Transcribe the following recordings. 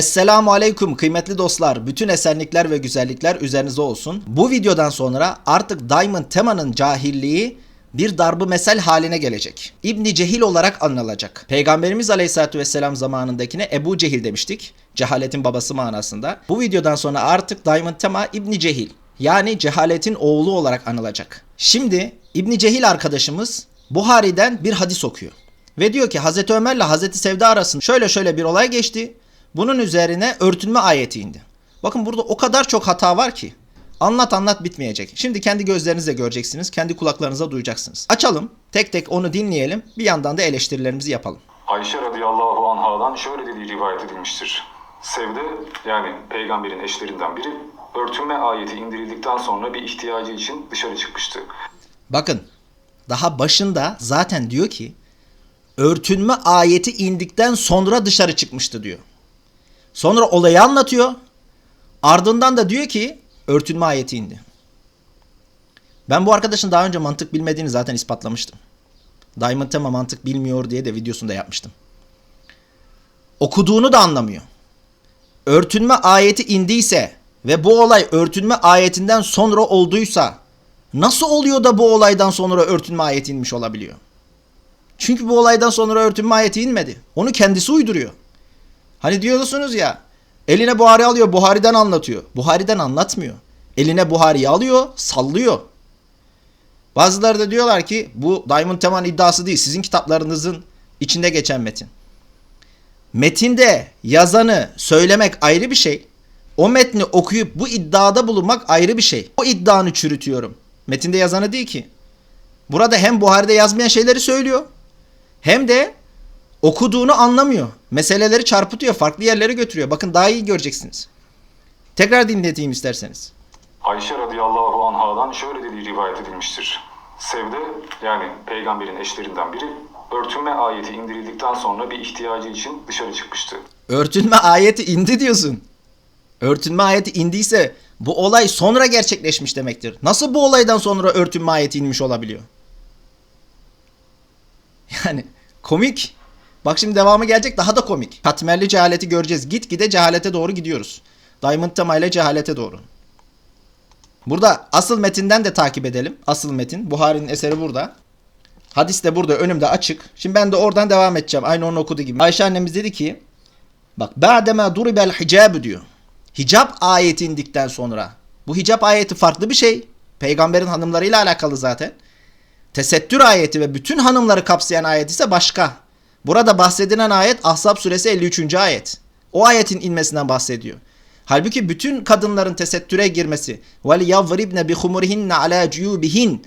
Esselamu Aleyküm kıymetli dostlar. Bütün esenlikler ve güzellikler üzerinize olsun. Bu videodan sonra artık Diamond Tema'nın cahilliği bir darbı mesel haline gelecek. İbni Cehil olarak anılacak. Peygamberimiz Aleyhisselatü Vesselam zamanındakine Ebu Cehil demiştik. Cehaletin babası manasında. Bu videodan sonra artık Diamond Tema İbni Cehil. Yani cehaletin oğlu olarak anılacak. Şimdi İbni Cehil arkadaşımız Buhari'den bir hadis okuyor. Ve diyor ki Hazreti Ömer'le Hazreti Sevda arasında şöyle şöyle bir olay geçti. Bunun üzerine örtünme ayeti indi. Bakın burada o kadar çok hata var ki. Anlat anlat bitmeyecek. Şimdi kendi gözlerinizle göreceksiniz. Kendi kulaklarınıza duyacaksınız. Açalım. Tek tek onu dinleyelim. Bir yandan da eleştirilerimizi yapalım. Ayşe radıyallahu anhadan şöyle dediği rivayet edilmiştir. Sevde yani peygamberin eşlerinden biri örtünme ayeti indirildikten sonra bir ihtiyacı için dışarı çıkmıştı. Bakın daha başında zaten diyor ki örtünme ayeti indikten sonra dışarı çıkmıştı diyor. Sonra olayı anlatıyor. Ardından da diyor ki örtünme ayeti indi. Ben bu arkadaşın daha önce mantık bilmediğini zaten ispatlamıştım. Diamond Tema mantık bilmiyor diye de videosunu da yapmıştım. Okuduğunu da anlamıyor. Örtünme ayeti indiyse ve bu olay örtünme ayetinden sonra olduysa nasıl oluyor da bu olaydan sonra örtünme ayeti inmiş olabiliyor? Çünkü bu olaydan sonra örtünme ayeti inmedi. Onu kendisi uyduruyor. Hani diyorsunuz ya eline Buhari alıyor Buhari'den anlatıyor. Buhari'den anlatmıyor. Eline Buhari'yi alıyor sallıyor. Bazıları da diyorlar ki bu Diamond Teman iddiası değil sizin kitaplarınızın içinde geçen metin. Metinde yazanı söylemek ayrı bir şey. O metni okuyup bu iddiada bulunmak ayrı bir şey. O iddianı çürütüyorum. Metinde yazanı değil ki. Burada hem Buhari'de yazmayan şeyleri söylüyor. Hem de okuduğunu anlamıyor. Meseleleri çarpıtıyor, farklı yerlere götürüyor. Bakın daha iyi göreceksiniz. Tekrar dinleteyim isterseniz. Ayşe radıyallahu anhadan şöyle dediği rivayet edilmiştir. Sevde yani peygamberin eşlerinden biri örtünme ayeti indirildikten sonra bir ihtiyacı için dışarı çıkmıştı. Örtünme ayeti indi diyorsun. Örtünme ayeti indiyse bu olay sonra gerçekleşmiş demektir. Nasıl bu olaydan sonra örtünme ayeti inmiş olabiliyor? Yani komik. Bak şimdi devamı gelecek daha da komik. Katmerli cehaleti göreceğiz. Git gide cehalete doğru gidiyoruz. Diamond Tema ile cehalete doğru. Burada asıl metinden de takip edelim. Asıl metin. Buhari'nin eseri burada. Hadis de burada önümde açık. Şimdi ben de oradan devam edeceğim. Aynı onu okuduğu gibi. Ayşe annemiz dedi ki Bak ba'dema duribel hicab diyor. Hicap ayeti indikten sonra. Bu hicap ayeti farklı bir şey. Peygamberin hanımlarıyla alakalı zaten. Tesettür ayeti ve bütün hanımları kapsayan ayet ise başka. Burada bahsedilen ayet Ahzab suresi 53. ayet. O ayetin inmesinden bahsediyor. Halbuki bütün kadınların tesettüre girmesi vel yavribne bi humurihinne ala cuyubihin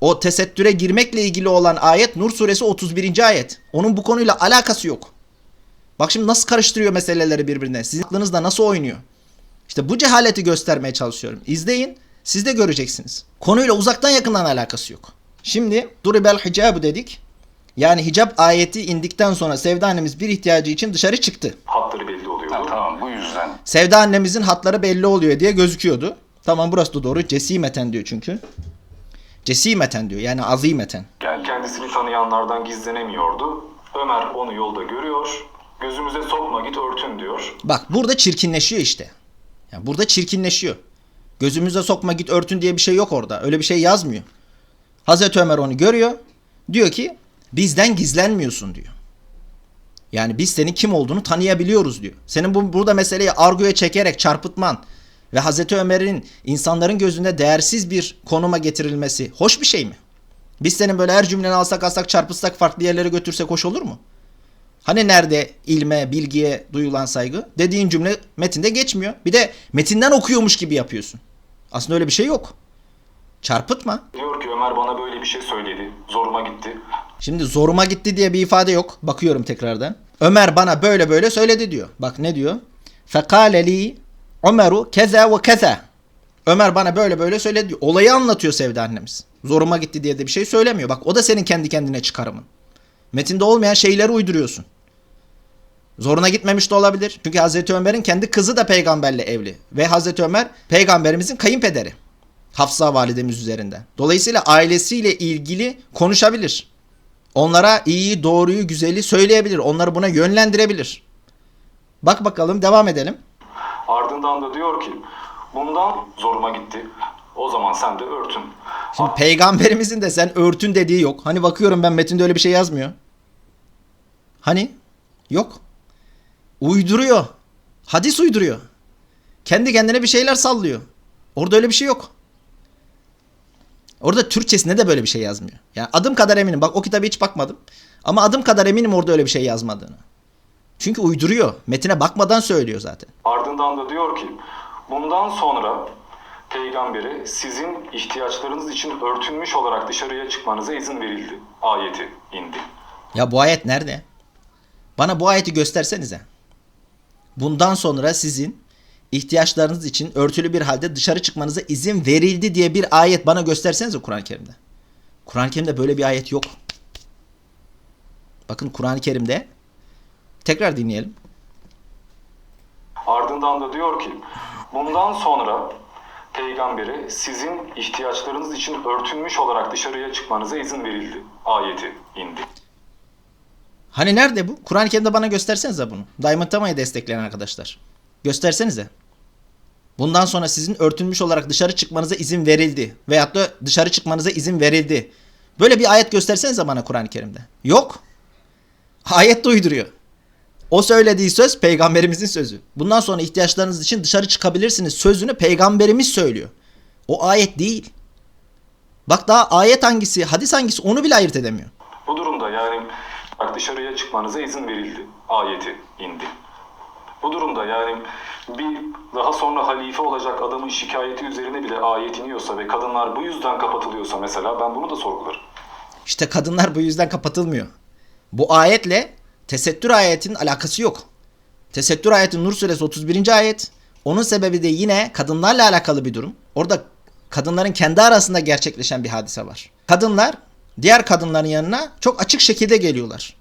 o tesettüre girmekle ilgili olan ayet Nur suresi 31. ayet. Onun bu konuyla alakası yok. Bak şimdi nasıl karıştırıyor meseleleri birbirine. Sizin aklınızda nasıl oynuyor. İşte bu cehaleti göstermeye çalışıyorum. İzleyin siz de göreceksiniz. Konuyla uzaktan yakından alakası yok. Şimdi duribel hicabu dedik. Yani hicap ayeti indikten sonra Sevda annemiz bir ihtiyacı için dışarı çıktı. Hatları belli oluyordu. Ha, tamam bu yüzden. Sevda annemizin hatları belli oluyor diye gözüküyordu. Tamam burası da doğru. Cesimeten diyor çünkü. Cesimeten diyor yani azimeten. Geldi. Kendisini tanıyanlardan gizlenemiyordu. Ömer onu yolda görüyor. Gözümüze sokma git örtün diyor. Bak burada çirkinleşiyor işte. Yani burada çirkinleşiyor. Gözümüze sokma git örtün diye bir şey yok orada. Öyle bir şey yazmıyor. Hazreti Ömer onu görüyor. Diyor ki bizden gizlenmiyorsun diyor. Yani biz senin kim olduğunu tanıyabiliyoruz diyor. Senin bu, burada meseleyi argoya çekerek çarpıtman ve Hazreti Ömer'in insanların gözünde değersiz bir konuma getirilmesi hoş bir şey mi? Biz senin böyle her cümleni alsak alsak çarpıtsak farklı yerlere götürsek hoş olur mu? Hani nerede ilme, bilgiye duyulan saygı? Dediğin cümle metinde geçmiyor. Bir de metinden okuyormuş gibi yapıyorsun. Aslında öyle bir şey yok. Çarpıtma. Diyor ki Ömer bana böyle bir şey söyledi. Zoruma gitti. Şimdi zoruma gitti diye bir ifade yok. Bakıyorum tekrardan. Ömer bana böyle böyle söyledi diyor. Bak ne diyor? Fekale li Ömeru keza ve keza. Ömer bana böyle böyle söyledi diyor. Olayı anlatıyor Sevda annemiz. Zoruma gitti diye de bir şey söylemiyor. Bak o da senin kendi kendine çıkarımın. Metinde olmayan şeyleri uyduruyorsun. Zoruna gitmemiş de olabilir. Çünkü Hazreti Ömer'in kendi kızı da peygamberle evli. Ve Hazreti Ömer peygamberimizin kayınpederi. Hafsa validemiz üzerinde. Dolayısıyla ailesiyle ilgili konuşabilir. Onlara iyi, doğruyu, güzeli söyleyebilir. Onları buna yönlendirebilir. Bak bakalım devam edelim. Ardından da diyor ki bundan zoruma gitti. O zaman sen de örtün. Şimdi peygamberimizin de sen örtün dediği yok. Hani bakıyorum ben metinde öyle bir şey yazmıyor. Hani? Yok. Uyduruyor. Hadis uyduruyor. Kendi kendine bir şeyler sallıyor. Orada öyle bir şey yok. Orada Türkçesinde de böyle bir şey yazmıyor. Yani adım kadar eminim. Bak o kitabı hiç bakmadım. Ama adım kadar eminim orada öyle bir şey yazmadığını. Çünkü uyduruyor. Metine bakmadan söylüyor zaten. Ardından da diyor ki bundan sonra peygambere sizin ihtiyaçlarınız için örtünmüş olarak dışarıya çıkmanıza izin verildi. Ayeti indi. Ya bu ayet nerede? Bana bu ayeti göstersenize. Bundan sonra sizin ihtiyaçlarınız için örtülü bir halde dışarı çıkmanıza izin verildi diye bir ayet bana göstersenize Kur'an-ı Kerim'de. Kur'an-ı Kerim'de böyle bir ayet yok. Bakın Kur'an-ı Kerim'de tekrar dinleyelim. Ardından da diyor ki bundan sonra peygambere sizin ihtiyaçlarınız için örtünmüş olarak dışarıya çıkmanıza izin verildi. Ayeti indi. Hani nerede bu? Kur'an-ı Kerim'de bana göstersenize bunu. Diamond Tama'yı destekleyen arkadaşlar. Göstersenize. Bundan sonra sizin örtünmüş olarak dışarı çıkmanıza izin verildi. Veyahut da dışarı çıkmanıza izin verildi. Böyle bir ayet göstersenize bana Kur'an-ı Kerim'de. Yok. Ayet de uyduruyor. O söylediği söz peygamberimizin sözü. Bundan sonra ihtiyaçlarınız için dışarı çıkabilirsiniz sözünü peygamberimiz söylüyor. O ayet değil. Bak daha ayet hangisi, hadis hangisi onu bile ayırt edemiyor. Bu durumda yani bak dışarıya çıkmanıza izin verildi. Ayeti indi. Bu durumda yani bir daha sonra halife olacak adamın şikayeti üzerine bile ayet iniyorsa ve kadınlar bu yüzden kapatılıyorsa mesela ben bunu da sorgularım. İşte kadınlar bu yüzden kapatılmıyor. Bu ayetle tesettür ayetinin alakası yok. Tesettür ayeti Nur suresi 31. ayet. Onun sebebi de yine kadınlarla alakalı bir durum. Orada kadınların kendi arasında gerçekleşen bir hadise var. Kadınlar diğer kadınların yanına çok açık şekilde geliyorlar.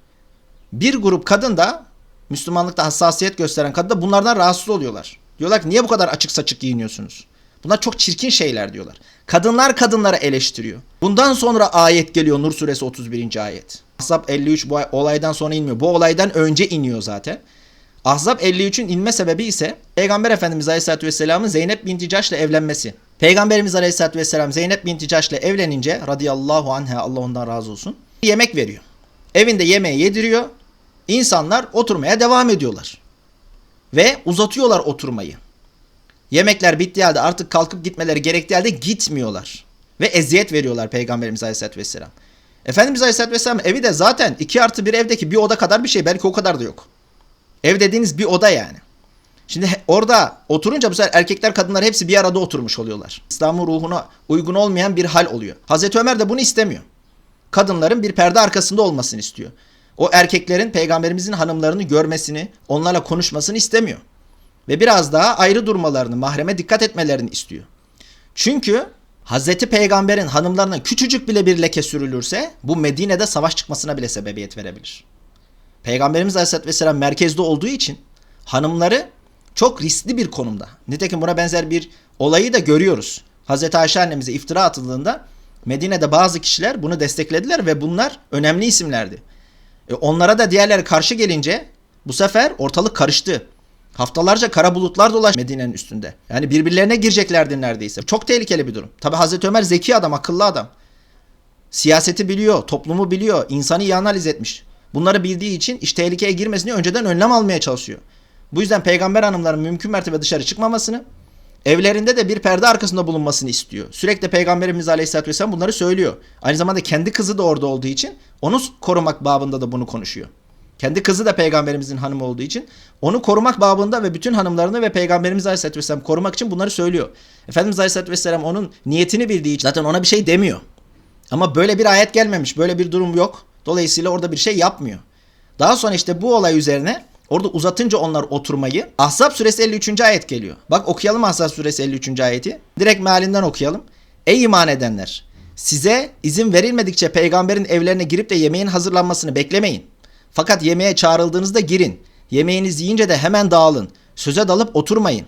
Bir grup kadın da Müslümanlıkta hassasiyet gösteren kadın da bunlardan rahatsız oluyorlar. Diyorlar ki niye bu kadar açık saçık giyiniyorsunuz? Bunlar çok çirkin şeyler diyorlar. Kadınlar kadınları eleştiriyor. Bundan sonra ayet geliyor Nur suresi 31. ayet. Ahzab 53 bu olaydan sonra inmiyor. Bu olaydan önce iniyor zaten. Ahzab 53'ün inme sebebi ise Peygamber Efendimiz Aleyhisselatü Vesselam'ın Zeynep binti Caş'la evlenmesi. Peygamberimiz Aleyhisselatü Vesselam Zeynep binti Caş'la evlenince radıyallahu anha Allah ondan razı olsun yemek veriyor. Evinde yemeği yediriyor. İnsanlar oturmaya devam ediyorlar. Ve uzatıyorlar oturmayı. Yemekler bittiği halde artık kalkıp gitmeleri gerektiği halde gitmiyorlar. Ve eziyet veriyorlar Peygamberimiz Aleyhisselatü Vesselam. Efendimiz Aleyhisselatü Vesselam evi de zaten 2 artı bir evdeki bir oda kadar bir şey. Belki o kadar da yok. Ev dediğiniz bir oda yani. Şimdi orada oturunca bu sefer erkekler kadınlar hepsi bir arada oturmuş oluyorlar. İslam'ın ruhuna uygun olmayan bir hal oluyor. Hazreti Ömer de bunu istemiyor. Kadınların bir perde arkasında olmasını istiyor. O erkeklerin peygamberimizin hanımlarını görmesini, onlarla konuşmasını istemiyor. Ve biraz daha ayrı durmalarını, mahreme dikkat etmelerini istiyor. Çünkü Hazreti Peygamber'in hanımlarına küçücük bile bir leke sürülürse bu Medine'de savaş çıkmasına bile sebebiyet verebilir. Peygamberimiz Aleyhisselatü Vesselam merkezde olduğu için hanımları çok riskli bir konumda. Nitekim buna benzer bir olayı da görüyoruz. Hazreti Ayşe annemize iftira atıldığında Medine'de bazı kişiler bunu desteklediler ve bunlar önemli isimlerdi. E onlara da diğerleri karşı gelince bu sefer ortalık karıştı. Haftalarca kara bulutlar dolaş Medine'nin üstünde. Yani birbirlerine gireceklerdi neredeyse. Çok tehlikeli bir durum. Tabi Hazreti Ömer zeki adam, akıllı adam. Siyaseti biliyor, toplumu biliyor, insanı iyi analiz etmiş. Bunları bildiği için iş tehlikeye girmesini önceden önlem almaya çalışıyor. Bu yüzden peygamber hanımların mümkün mertebe dışarı çıkmamasını, evlerinde de bir perde arkasında bulunmasını istiyor. Sürekli peygamberimiz aleyhissalatü vesselam bunları söylüyor. Aynı zamanda kendi kızı da orada olduğu için onu korumak babında da bunu konuşuyor. Kendi kızı da peygamberimizin hanımı olduğu için onu korumak babında ve bütün hanımlarını ve peygamberimiz aleyhissalatü vesselam korumak için bunları söylüyor. Efendimiz aleyhissalatü vesselam onun niyetini bildiği için zaten ona bir şey demiyor. Ama böyle bir ayet gelmemiş. Böyle bir durum yok. Dolayısıyla orada bir şey yapmıyor. Daha sonra işte bu olay üzerine orada uzatınca onlar oturmayı Ahzab suresi 53. ayet geliyor. Bak okuyalım Ahzab suresi 53. ayeti. Direkt mealinden okuyalım. Ey iman edenler! Size izin verilmedikçe peygamberin evlerine girip de yemeğin hazırlanmasını beklemeyin. Fakat yemeğe çağrıldığınızda girin. Yemeğinizi yiyince de hemen dağılın. Söze dalıp oturmayın.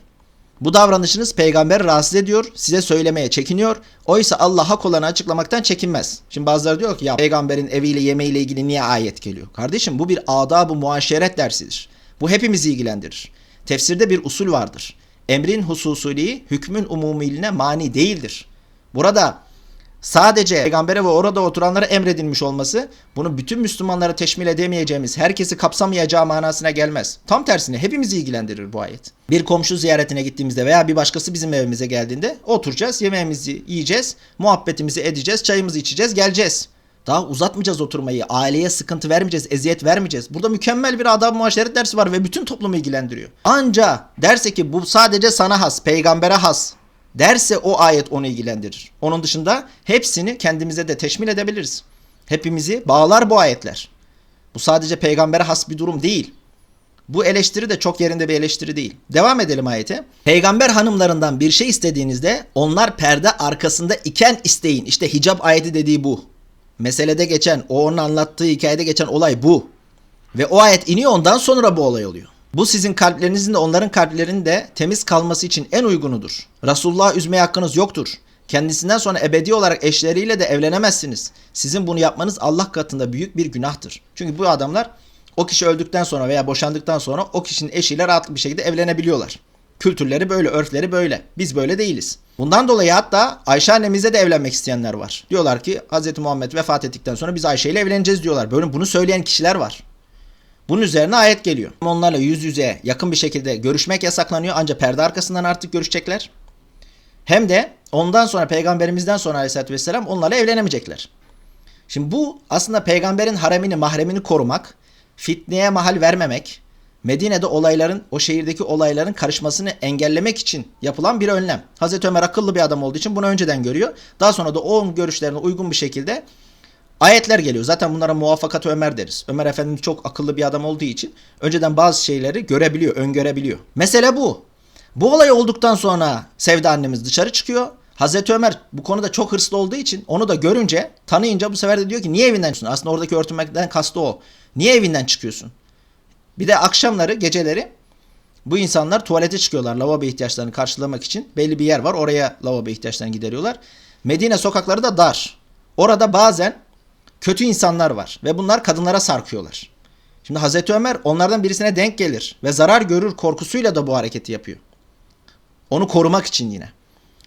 Bu davranışınız peygamberi rahatsız ediyor, size söylemeye çekiniyor. Oysa Allah hak olanı açıklamaktan çekinmez. Şimdi bazıları diyor ki ya peygamberin eviyle yemeğiyle ilgili niye ayet geliyor? Kardeşim bu bir adab-ı muaşeret dersidir. Bu hepimizi ilgilendirir. Tefsirde bir usul vardır. Emrin hususiliği hükmün umumiline mani değildir. Burada sadece peygambere ve orada oturanlara emredilmiş olması bunu bütün Müslümanlara teşmil edemeyeceğimiz, herkesi kapsamayacağı manasına gelmez. Tam tersine hepimizi ilgilendirir bu ayet. Bir komşu ziyaretine gittiğimizde veya bir başkası bizim evimize geldiğinde oturacağız, yemeğimizi yiyeceğiz, muhabbetimizi edeceğiz, çayımızı içeceğiz, geleceğiz. Daha uzatmayacağız oturmayı, aileye sıkıntı vermeyeceğiz, eziyet vermeyeceğiz. Burada mükemmel bir adab muaşeret dersi var ve bütün toplumu ilgilendiriyor. Anca derse ki bu sadece sana has, peygambere has derse o ayet onu ilgilendirir. Onun dışında hepsini kendimize de teşmil edebiliriz. Hepimizi bağlar bu ayetler. Bu sadece peygambere has bir durum değil. Bu eleştiri de çok yerinde bir eleştiri değil. Devam edelim ayete. Peygamber hanımlarından bir şey istediğinizde onlar perde arkasında iken isteyin. İşte hicap ayeti dediği bu. Meselede geçen, o onun anlattığı hikayede geçen olay bu. Ve o ayet iniyor ondan sonra bu olay oluyor. Bu sizin kalplerinizin de onların kalplerinin de temiz kalması için en uygunudur. Resulullah'ı üzmeye hakkınız yoktur. Kendisinden sonra ebedi olarak eşleriyle de evlenemezsiniz. Sizin bunu yapmanız Allah katında büyük bir günahtır. Çünkü bu adamlar o kişi öldükten sonra veya boşandıktan sonra o kişinin eşiyle rahatlıkla bir şekilde evlenebiliyorlar. Kültürleri böyle, örfleri böyle. Biz böyle değiliz. Bundan dolayı hatta Ayşe annemizle de evlenmek isteyenler var. Diyorlar ki Hz. Muhammed vefat ettikten sonra biz Ayşe ile evleneceğiz diyorlar. Böyle bunu söyleyen kişiler var. Bunun üzerine ayet geliyor. Onlarla yüz yüze yakın bir şekilde görüşmek yasaklanıyor ancak perde arkasından artık görüşecekler. Hem de ondan sonra peygamberimizden sonra aleyhissalatü vesselam onlarla evlenemeyecekler. Şimdi bu aslında peygamberin haremini mahremini korumak, fitneye mahal vermemek, Medine'de olayların, o şehirdeki olayların karışmasını engellemek için yapılan bir önlem. Hazreti Ömer akıllı bir adam olduğu için bunu önceden görüyor. Daha sonra da o görüşlerine uygun bir şekilde ayetler geliyor. Zaten bunlara muvaffakat Ömer deriz. Ömer Efendimiz çok akıllı bir adam olduğu için önceden bazı şeyleri görebiliyor, öngörebiliyor. Mesele bu. Bu olay olduktan sonra Sevda annemiz dışarı çıkıyor. Hazreti Ömer bu konuda çok hırslı olduğu için onu da görünce, tanıyınca bu sefer de diyor ki niye evinden çıkıyorsun? Aslında oradaki örtünmekten kastı o. Niye evinden çıkıyorsun? Bir de akşamları, geceleri bu insanlar tuvalete çıkıyorlar lavabo ihtiyaçlarını karşılamak için. Belli bir yer var oraya lavabo ihtiyaçlarını gideriyorlar. Medine sokakları da dar. Orada bazen kötü insanlar var ve bunlar kadınlara sarkıyorlar. Şimdi Hazreti Ömer onlardan birisine denk gelir ve zarar görür korkusuyla da bu hareketi yapıyor. Onu korumak için yine.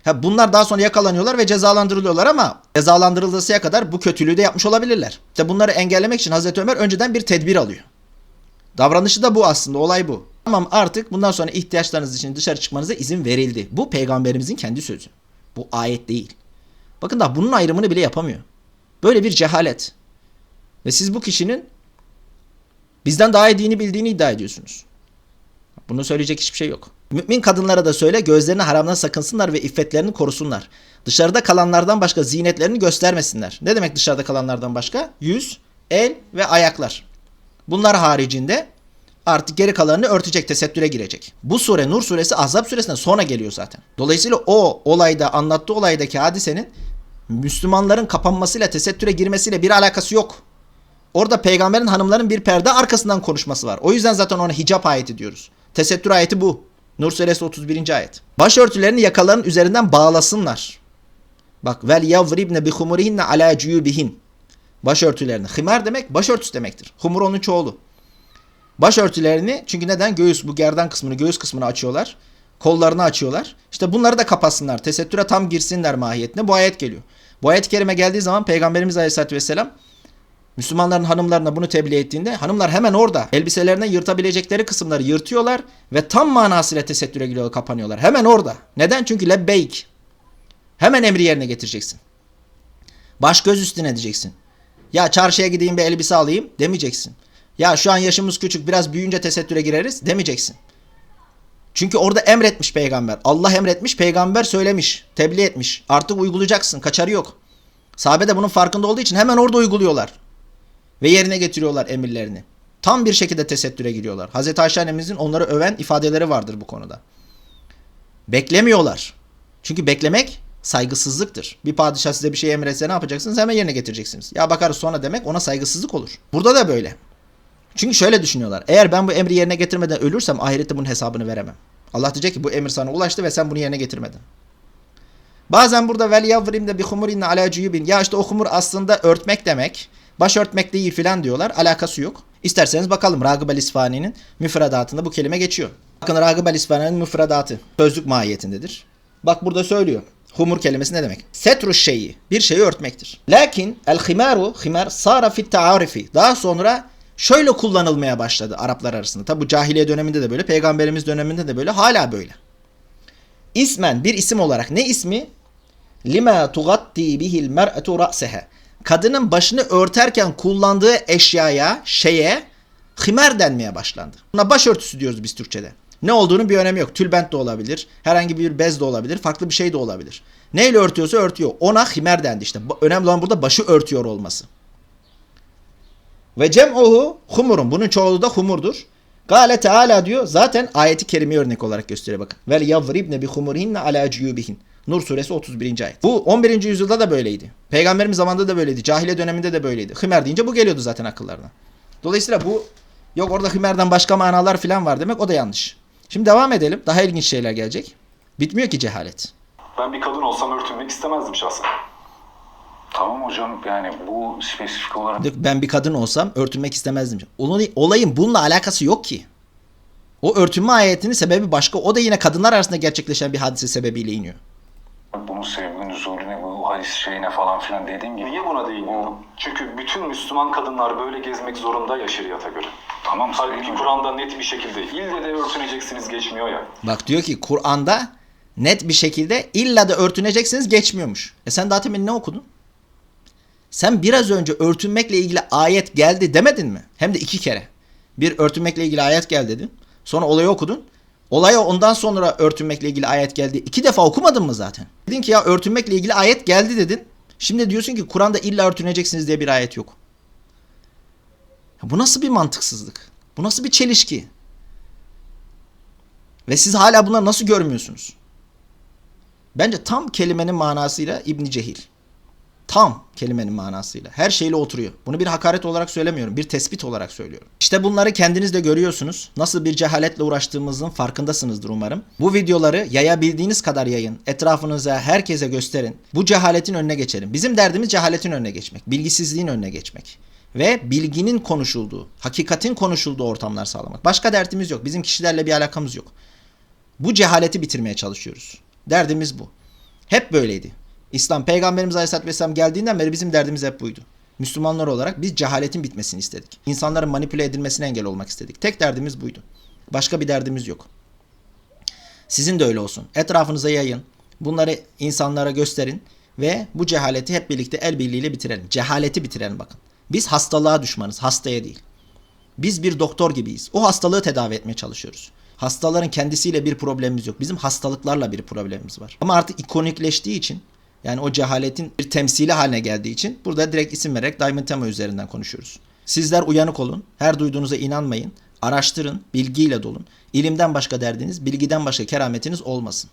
Ha, bunlar daha sonra yakalanıyorlar ve cezalandırılıyorlar ama cezalandırılmasıya kadar bu kötülüğü de yapmış olabilirler. İşte bunları engellemek için Hazreti Ömer önceden bir tedbir alıyor. Davranışı da bu aslında olay bu. Tamam artık bundan sonra ihtiyaçlarınız için dışarı çıkmanıza izin verildi. Bu peygamberimizin kendi sözü. Bu ayet değil. Bakın da bunun ayrımını bile yapamıyor. Böyle bir cehalet. Ve siz bu kişinin bizden daha iyi dini bildiğini iddia ediyorsunuz. Bunu söyleyecek hiçbir şey yok. Mümin kadınlara da söyle gözlerini haramdan sakınsınlar ve iffetlerini korusunlar. Dışarıda kalanlardan başka zinetlerini göstermesinler. Ne demek dışarıda kalanlardan başka? Yüz, el ve ayaklar. Bunlar haricinde artık geri kalanını örtecek, tesettüre girecek. Bu sure Nur suresi Ahzab suresinden sonra geliyor zaten. Dolayısıyla o olayda, anlattığı olaydaki hadisenin Müslümanların kapanmasıyla, tesettüre girmesiyle bir alakası yok. Orada peygamberin hanımların bir perde arkasından konuşması var. O yüzden zaten ona hicap ayeti diyoruz. Tesettür ayeti bu. Nur suresi 31. ayet. Başörtülerini yakaların üzerinden bağlasınlar. Bak vel yavribne bi humurihinne ala cuyubihin. Başörtülerini. Himar demek başörtüsü demektir. Humur onun çoğulu. Başörtülerini çünkü neden? Göğüs bu gerdan kısmını, göğüs kısmını açıyorlar. Kollarını açıyorlar. İşte bunları da kapatsınlar. Tesettüre tam girsinler mahiyetine. Bu ayet geliyor. Bu ayet kerime geldiği zaman Peygamberimiz Aleyhisselatü Vesselam Müslümanların hanımlarına bunu tebliğ ettiğinde hanımlar hemen orada elbiselerinden yırtabilecekleri kısımları yırtıyorlar ve tam manasıyla tesettüre giriyor, kapanıyorlar. Hemen orada. Neden? Çünkü lebbeyk. Hemen emri yerine getireceksin. Baş göz üstüne edeceksin. Ya çarşıya gideyim bir elbise alayım demeyeceksin. Ya şu an yaşımız küçük biraz büyüyünce tesettüre gireriz demeyeceksin. Çünkü orada emretmiş peygamber. Allah emretmiş, peygamber söylemiş, tebliğ etmiş. Artık uygulayacaksın, kaçarı yok. Sahabe de bunun farkında olduğu için hemen orada uyguluyorlar. Ve yerine getiriyorlar emirlerini. Tam bir şekilde tesettüre giriyorlar. Hazreti Ayşe annemizin onları öven ifadeleri vardır bu konuda. Beklemiyorlar. Çünkü beklemek saygısızlıktır. Bir padişah size bir şey emretse ne yapacaksınız? Hemen yerine getireceksiniz. Ya bakarız sonra demek ona saygısızlık olur. Burada da böyle. Çünkü şöyle düşünüyorlar. Eğer ben bu emri yerine getirmeden ölürsem ahirette bunun hesabını veremem. Allah diyecek ki bu emir sana ulaştı ve sen bunu yerine getirmedin. Bazen burada vel yavrim de bi humurinne ala cuyubin. Ya işte o humur aslında örtmek demek. Baş örtmek değil filan diyorlar. Alakası yok. İsterseniz bakalım Ragıb el İsfani'nin müfredatında bu kelime geçiyor. Bakın Ragıb el İsfani'nin müfredatı sözlük mahiyetindedir. Bak burada söylüyor. Humur kelimesi ne demek? Setru şeyi. Bir şeyi örtmektir. Lakin el himaru himar sara fit taarifi. Daha sonra şöyle kullanılmaya başladı Araplar arasında. Tabi bu cahiliye döneminde de böyle, peygamberimiz döneminde de böyle, hala böyle. İsmen bir isim olarak ne ismi? Lima tugatti bihil mer'atu ra'seha. Kadının başını örterken kullandığı eşyaya, şeye himer denmeye başlandı. Buna başörtüsü diyoruz biz Türkçe'de. Ne olduğunu bir önemi yok. Tülbent de olabilir, herhangi bir bez de olabilir, farklı bir şey de olabilir. Neyle örtüyorsa örtüyor. Ona himer dendi işte. Önemli olan burada başı örtüyor olması. Ve cem'uhu humurun. Bunun çoğulu da humurdur. Gale Teala diyor. Zaten ayeti kerime örnek olarak gösteriyor bakın. Vel yavribne bi humurihinne ala ciyubihin. Nur suresi 31. ayet. Bu 11. yüzyılda da böyleydi. Peygamberimiz zamanında da böyleydi. Cahiliye döneminde de böyleydi. Hımer deyince bu geliyordu zaten akıllarına. Dolayısıyla bu yok orada hımerden başka manalar falan var demek o da yanlış. Şimdi devam edelim. Daha ilginç şeyler gelecek. Bitmiyor ki cehalet. Ben bir kadın olsam örtünmek istemezdim şahsen. Tamam hocam yani bu spesifik olarak Ben bir kadın olsam örtünmek istemezdim. Olay- Olayın bununla alakası yok ki. O örtünme ayetinin sebebi başka. O da yine kadınlar arasında gerçekleşen bir hadise sebebiyle iniyor. bunun sevgi nüzulüne, bu hadis şeyine falan filan dediğim gibi. Niye buna değiniyorum? Çünkü bütün Müslüman kadınlar böyle gezmek zorunda ya şeriata göre. Tamam Halbuki. Kur'an'da net bir şekilde ille de örtüneceksiniz geçmiyor ya. Bak diyor ki Kur'an'da net bir şekilde illa da örtüneceksiniz geçmiyormuş. E sen daha temin ne okudun? Sen biraz önce örtünmekle ilgili ayet geldi demedin mi? Hem de iki kere. Bir örtünmekle ilgili ayet geldi dedin. Sonra olayı okudun. Olaya ondan sonra örtünmekle ilgili ayet geldi. İki defa okumadın mı zaten? Dedin ki ya örtünmekle ilgili ayet geldi dedin. Şimdi diyorsun ki Kur'an'da illa örtüneceksiniz diye bir ayet yok. Ya bu nasıl bir mantıksızlık? Bu nasıl bir çelişki? Ve siz hala bunları nasıl görmüyorsunuz? Bence tam kelimenin manasıyla İbn Cehil. Tam kelimenin manasıyla. Her şeyle oturuyor. Bunu bir hakaret olarak söylemiyorum. Bir tespit olarak söylüyorum. İşte bunları kendiniz de görüyorsunuz. Nasıl bir cehaletle uğraştığımızın farkındasınızdır umarım. Bu videoları yayabildiğiniz kadar yayın. Etrafınıza, herkese gösterin. Bu cehaletin önüne geçelim. Bizim derdimiz cehaletin önüne geçmek. Bilgisizliğin önüne geçmek. Ve bilginin konuşulduğu, hakikatin konuşulduğu ortamlar sağlamak. Başka derdimiz yok. Bizim kişilerle bir alakamız yok. Bu cehaleti bitirmeye çalışıyoruz. Derdimiz bu. Hep böyleydi. İslam Peygamberimiz Aleyhisselatü Vesselam geldiğinden beri bizim derdimiz hep buydu. Müslümanlar olarak biz cehaletin bitmesini istedik. İnsanların manipüle edilmesine engel olmak istedik. Tek derdimiz buydu. Başka bir derdimiz yok. Sizin de öyle olsun. Etrafınıza yayın. Bunları insanlara gösterin ve bu cehaleti hep birlikte el birliğiyle bitirelim. Cehaleti bitirelim bakın. Biz hastalığa düşmanız, hastaya değil. Biz bir doktor gibiyiz. O hastalığı tedavi etmeye çalışıyoruz. Hastaların kendisiyle bir problemimiz yok. Bizim hastalıklarla bir problemimiz var. Ama artık ikonikleştiği için yani o cehaletin bir temsili haline geldiği için burada direkt isim vererek Diamond Tema üzerinden konuşuyoruz. Sizler uyanık olun. Her duyduğunuza inanmayın. Araştırın, bilgiyle dolun. İlimden başka derdiniz, bilgiden başka kerametiniz olmasın.